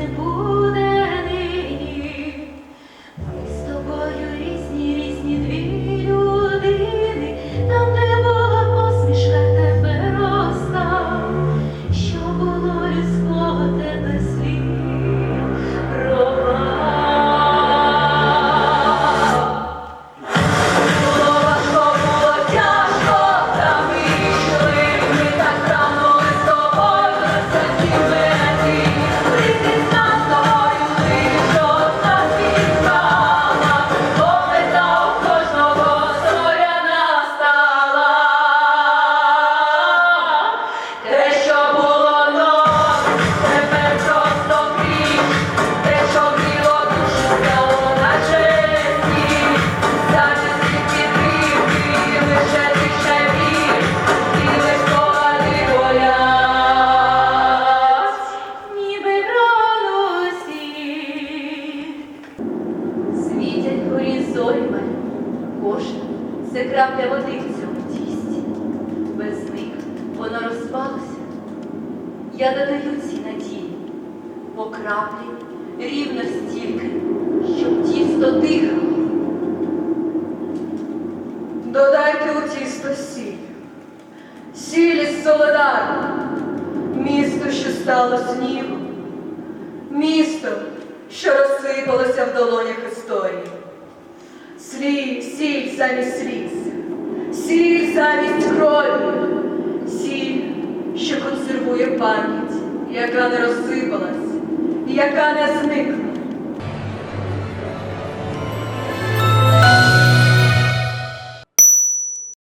Amen. світять горі зорями, кожна це крапля води в цьому тісті. Без них воно розпалося. Я додаю ці надії по краплі рівно стільки, щоб тісто дихало. Додайте у тісто сіль, сілі солидарно, місто, що стало снігом, місто, що розсипалося в долонях історії. Слі, сіль замість сліз, сіль замість крові, сіль, що консервує пам'ять, яка не розсипалась, яка не зникне.